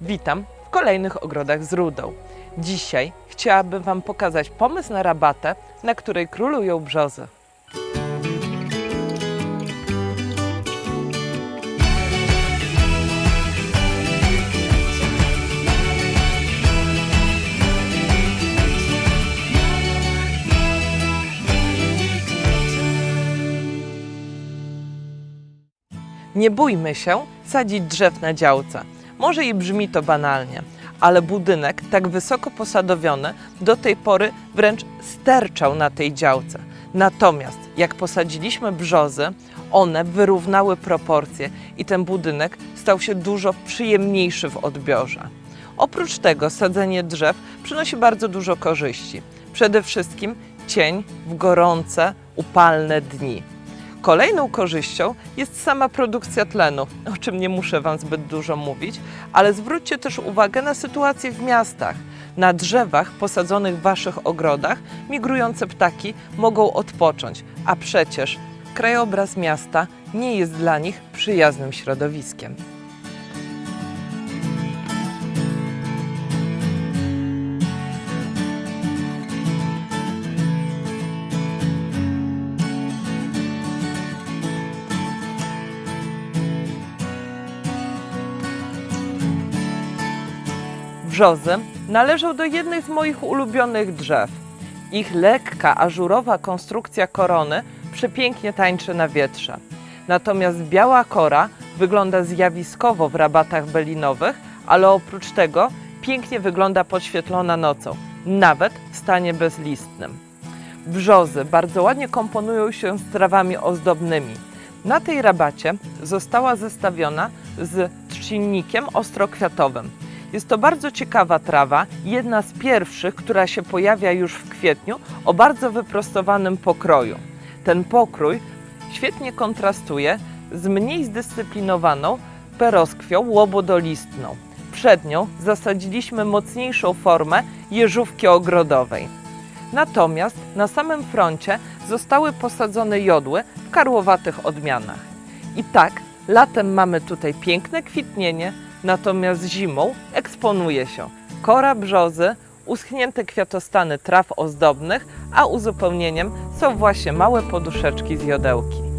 Witam w kolejnych ogrodach z rudą. Dzisiaj chciałabym Wam pokazać pomysł na rabatę, na której królują brzozy. Nie bójmy się sadzić drzew na działce. Może i brzmi to banalnie, ale budynek tak wysoko posadowiony do tej pory wręcz sterczał na tej działce. Natomiast jak posadziliśmy brzozy, one wyrównały proporcje i ten budynek stał się dużo przyjemniejszy w odbiorze. Oprócz tego sadzenie drzew przynosi bardzo dużo korzyści. Przede wszystkim cień w gorące, upalne dni. Kolejną korzyścią jest sama produkcja tlenu, o czym nie muszę Wam zbyt dużo mówić, ale zwróćcie też uwagę na sytuację w miastach. Na drzewach posadzonych w Waszych ogrodach migrujące ptaki mogą odpocząć, a przecież krajobraz miasta nie jest dla nich przyjaznym środowiskiem. Brzozy należą do jednych z moich ulubionych drzew. Ich lekka, ażurowa konstrukcja korony przepięknie tańczy na wietrze. Natomiast biała kora wygląda zjawiskowo w rabatach belinowych, ale oprócz tego pięknie wygląda podświetlona nocą, nawet w stanie bezlistnym. Brzozy bardzo ładnie komponują się z trawami ozdobnymi. Na tej rabacie została zestawiona z trzcinnikiem ostrokwiatowym. Jest to bardzo ciekawa trawa, jedna z pierwszych, która się pojawia już w kwietniu o bardzo wyprostowanym pokroju. Ten pokrój świetnie kontrastuje z mniej zdyscyplinowaną peroskwią łobodolistną. Przed nią zasadziliśmy mocniejszą formę jeżówki ogrodowej. Natomiast na samym froncie zostały posadzone jodły w karłowatych odmianach. I tak, latem mamy tutaj piękne kwitnienie, natomiast zimą eksponuje się kora brzozy, uschnięte kwiatostany traw ozdobnych, a uzupełnieniem są właśnie małe poduszeczki z jodełki.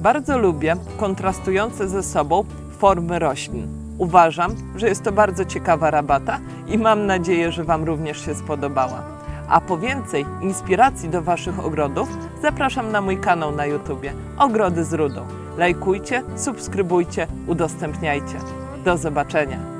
Bardzo lubię kontrastujące ze sobą formy roślin. Uważam, że jest to bardzo ciekawa rabata i mam nadzieję, że Wam również się spodobała. A po więcej inspiracji do Waszych ogrodów zapraszam na mój kanał na YouTubie Ogrody z Rudą. Lajkujcie, subskrybujcie, udostępniajcie. Do zobaczenia.